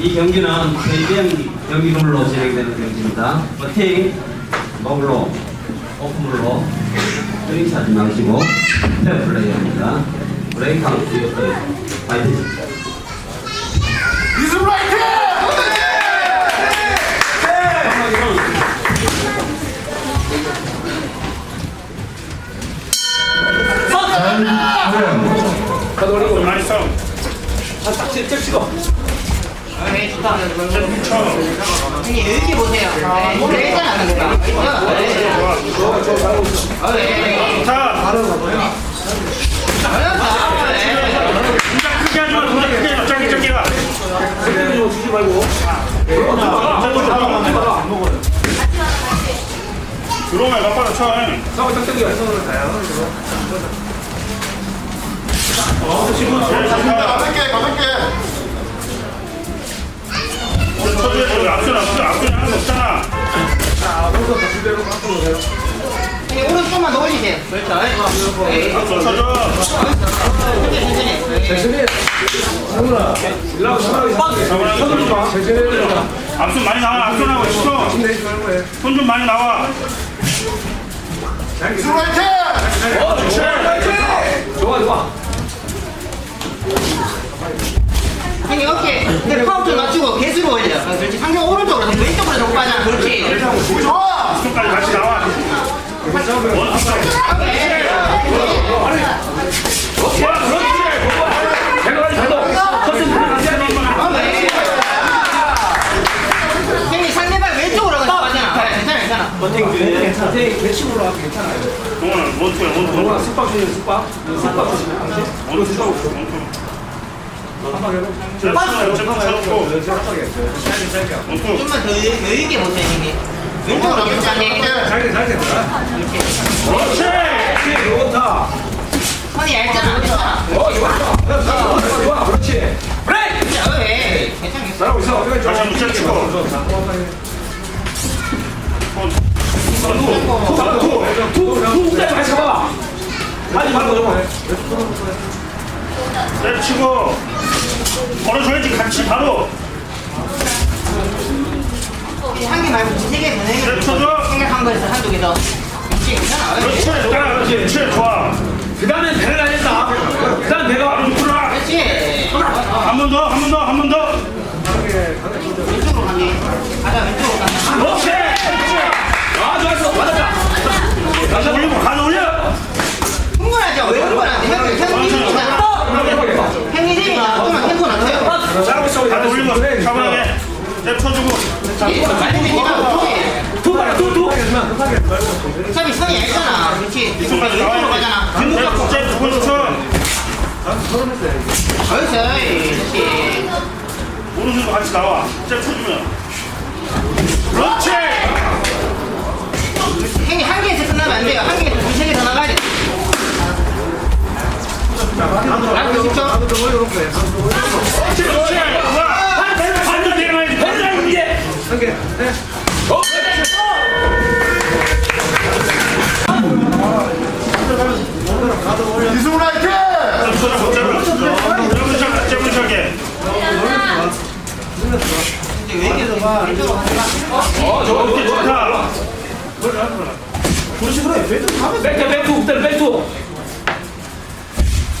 이 경기는 KBM 경기물로 진행되는 경기입니다. 버팅, 더블로, 오픈물로 드링치 하지 마시고 페어 플레이합니다. 브레이크 카운트 이었어요. 파이팅! 많이 써. 네, 좋다. 보세요. 네, 이렇게 그러니까. 네. 아, 네. 자, 잘한다. 네. 동작 크게 하지 마. 동작 크게 해. 짧게 짧게 가. 들어오면 몇 번을 쳐. 가볍게 가볍게 형님, 오른쪽만 더 올리세요. 그렇죠. 네. 앞선 쳐줘. 천천히, 천천히. 앞선 많이 나와. 앞선하고 있어. 손좀 많이 나와. 이승 화이팅! 형님, 이렇게 네, 파워좀 낮추고 개수로 올려요. 어, 그렇지. 상대 오른쪽으로, 왼쪽으로 자꾸 가 괜찮아, 괜찮아. 동원은 원투야 원투. 숙박 중에 숙박. 숙박 원투. 원투. 쳐놓고 원투 좀만 더 여유, 여유 있게 보세요, 형님. 왼쪽으로 괜찮네. 그렇지 손이 얇잖아. 괜찮아. 그렇지. 어, 네. 괜찮아, 괜찮아. 잘하고 있어. 다시 한번 째치고 투, 투, 투, 투, 같이 잡아. 하지 말고 좀. 째치고 걸어줘야지 같이 바로 한개 말고 두세 개 보내는 네, 쳐줘. 생각한 거에서 한두 개 더. 그렇지, 괜찮아. 어, 그렇지 그렇지 좋아 그 다음에 배를 날렸다. 그 다음 배가. 바로 풀어 그렇지. 한 번 더 한 번 더 한 번 더 왼쪽으로 가네. 가자, 왼쪽으로 가자. 그렇지. 아, 좋았어. 맞았다. 다시 올리고 가져 올려 흥분하죠? 왜 흥분하지? 형님이잖아. 형님이니까 조금만 템포 낮춰요. 잘하고 있어. 가져 올리고 차분하게 잽 쳐주고 투, 봐라, 투, 투. 어차피 손이 얇잖아. 그렇지. 이쪽까지 왼쪽으로 나와야 가잖아. 돼잽 두번 쳐 어이서, 그렇지. 오른손도 같이 나와 잽 쳐주면 그렇지 형님, 한 개에서 끝나면 안 돼요. 한 개에서 두세 개더 나가야 돼. 아, 그렇죠? 그렇지 그렇지 좋아 반대 내려가야지 배를 날리면 이제. 어? 이승 화이팅! 잽을 쳐 가잖아. 어, 저거 이렇게 좋다 백투, 백투, 백투, 백투.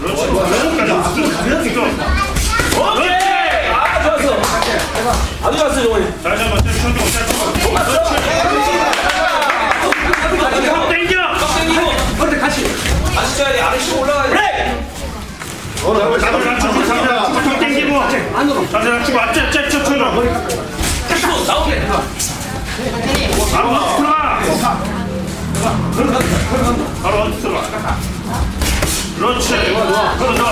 그렇지 그렇지 오케이. 아, 좋았어. 아주 좋았어, 정원이. 다시 한번 잽 쳐주고 잽 쳐주고 그렇지 땡겨 땡기고. 근데 같이. 같이 쳐야 돼. 아래쪽 올라가야 돼. 나도 낮추고 자세 낮추고 땡기고 자세 낮추고 앞째 째 쳐쳐로 계속 나오게. 바로 원투 들어가 바로 들어가 그렇지 그렇죠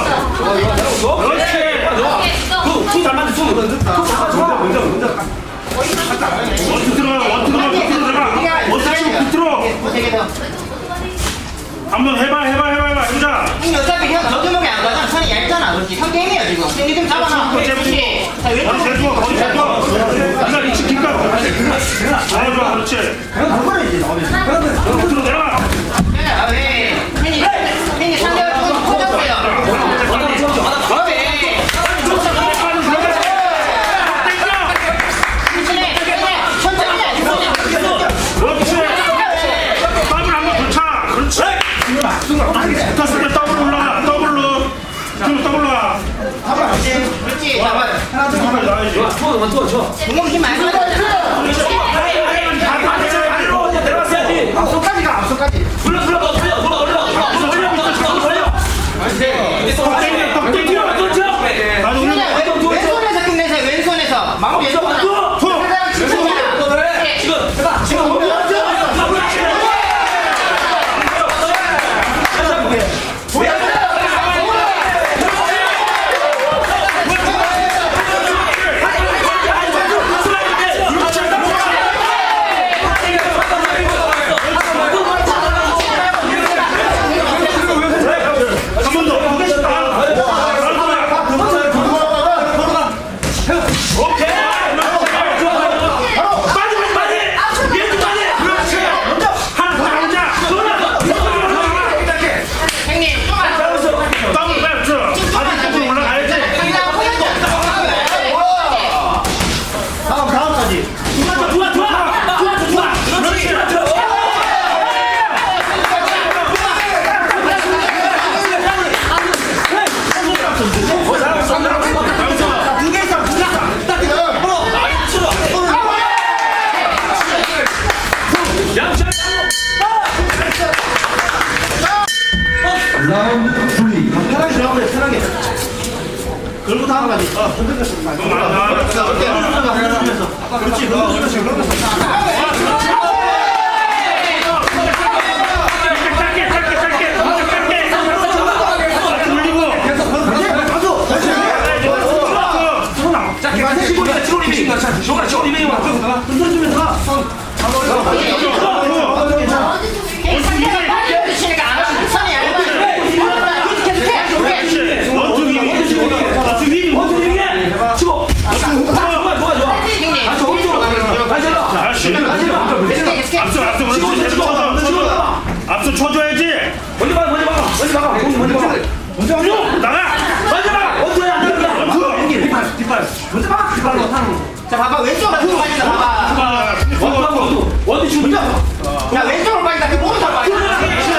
그렇지 그잘 맞는 쪽. 원투 들어가 원투 들어가 원투 들어가 원투 치고 붙들어 한번 해봐 해봐 해봐 해봐 해보자 형님 어차피 형 저 주먹에 안 가잖아 선이 얇잖아 그렇지 형 게임이야 지금 형님 좀 잡아놔 그렇지 자 거기 대주어 거기 킬까 좋아 좋아 그렇지 내려가 아, 커졌어요 아, 왜? 천천히 천천히 해, 천천히 그렇지 더블 한번 더차 그렇지 때 더블 올라가 더블로 지금 더블로 와 그렇지 잡아 더블 나야지 좋아, 좋아, 좋아. 구멍 힘 많이 받아 그리고 다음까지 어 흔들렸어 그렇지 흔들렸어 짧게 앞서 앞서 그렇지. 쳐줘. 앞서 쳐줘야지. 먼저 봐, 먼저 봐. 먼저 봐. 먼저 봐. 먼저 나가. 먼저 봐. 원투야, 안. 원투. 뒷발, 뒷발. 먼저 봐. 뒷발로 타는 자 봐봐 왼쪽으로 빠진다 봐봐 원투, 원투. 원투 먼저. 야 왼쪽으로 빠진다 그 오른쪽으로 빠진다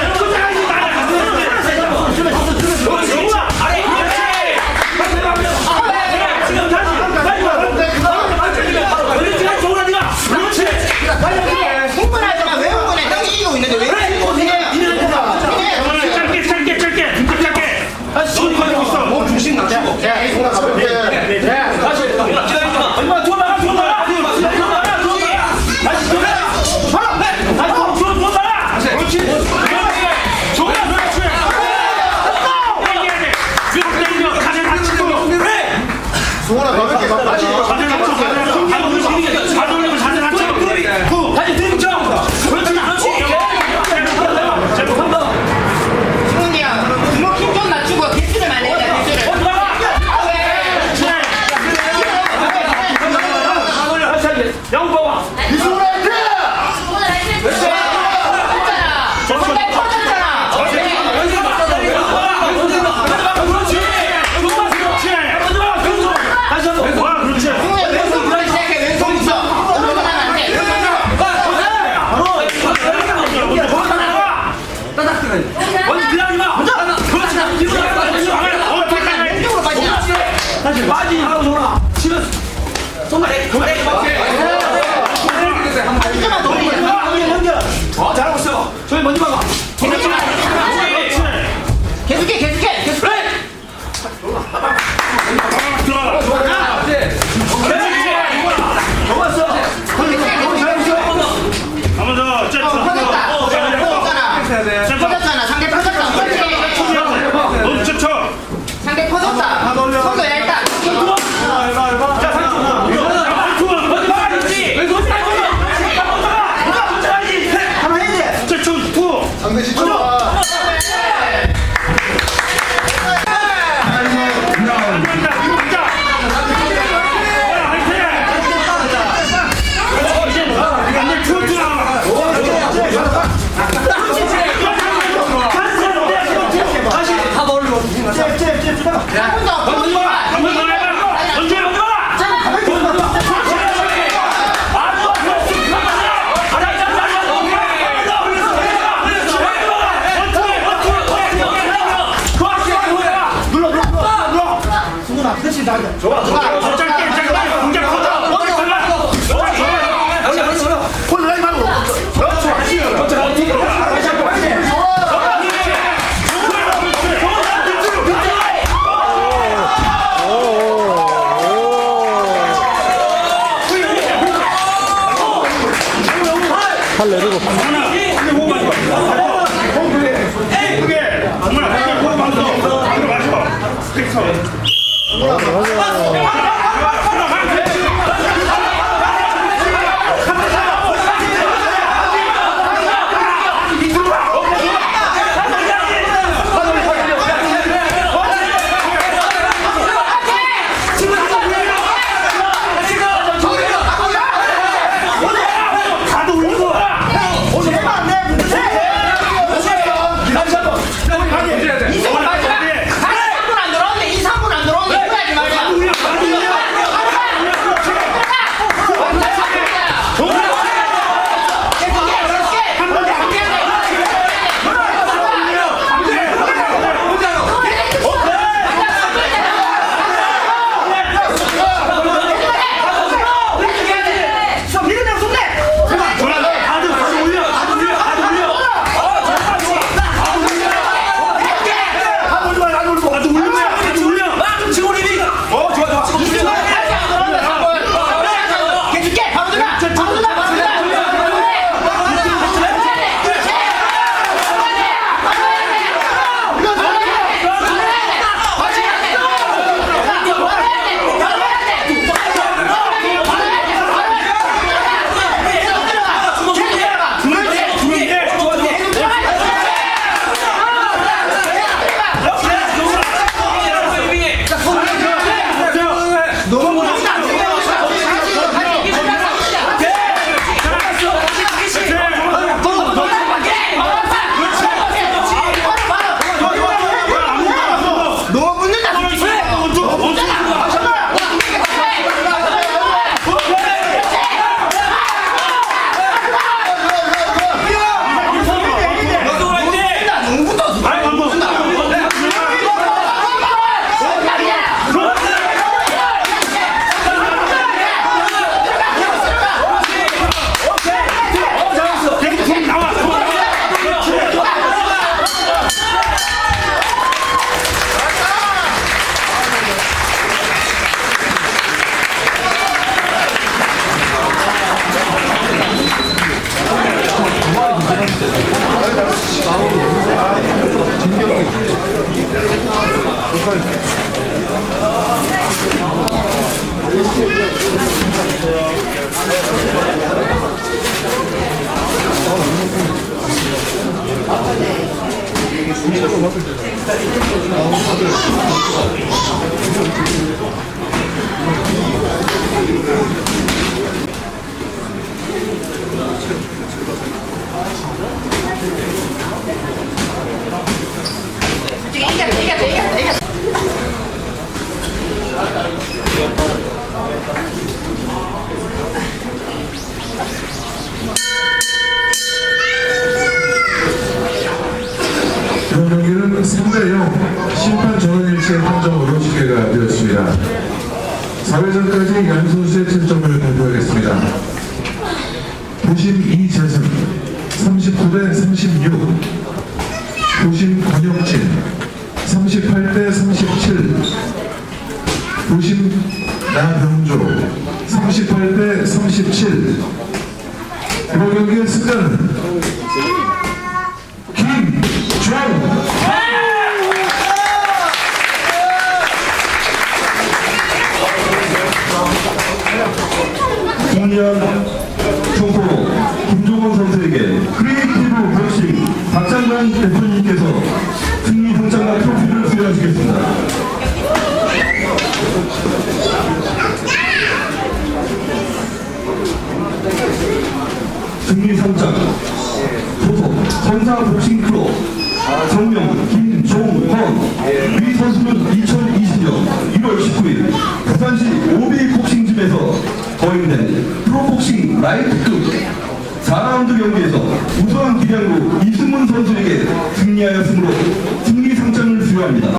먼저 기다리지 마. 먼저. 그렇지. 뒤로 나가. 뒤로 나가. 왼쪽으로 빠지자. 다시 빠지 하고 돌아. 치면 손가락 그래. 한쪽만 더 올리자. 어 잘하고 있어. 저희 먼저 봐봐. 그렇지 좋아, 좋아. 팔 내리고. 그게 정말 호흡 안 써. 그렇죠. 아, açıldı. 99역진 38대 37 90 나병조 38대 37 이번 경기의 승자는 김종 공연 박장관 대표님께서 승리 현장과